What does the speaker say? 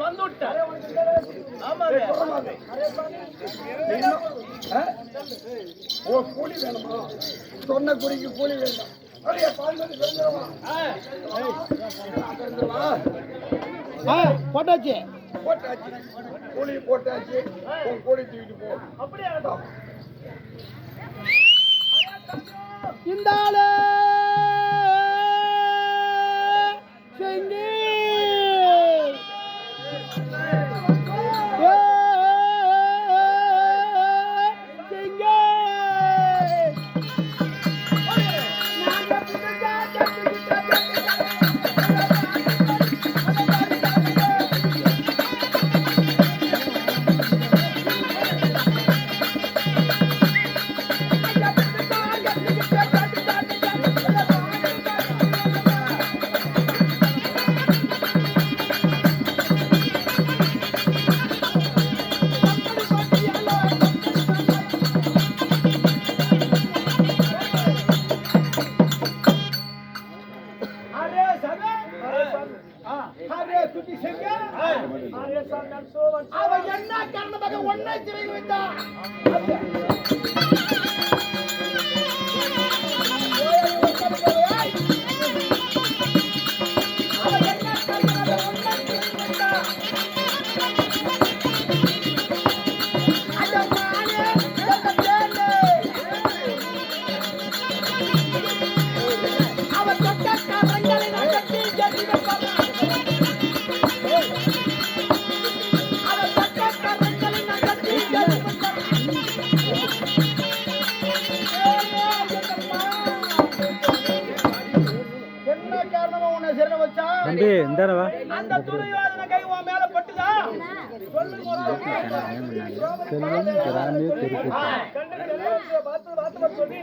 வந்துட்ட ஓ கூலி வேணுமா சொன்ன குறிக்கு கூலி வேண்டாம் அப்படியே பால்மணி தெரிஞ்சிருவா தெரிஞ்சிருவா போட்டாச்சு. போட்டாச்சு கூலி போட்டாச்சு உன் கூலி தூக்கிட்டு போ அப்படியே இந்த ஆளு செங்க அவன் என்ன காரணமாக ஒன்றை சிறையில் வைத்தான்? காரணமா உன்னை சிறை வச்சா? தம்பி இந்தாரவா அந்த துரியோதன கை உன் மேல பட்டுதா? பார்த்து சொல்லி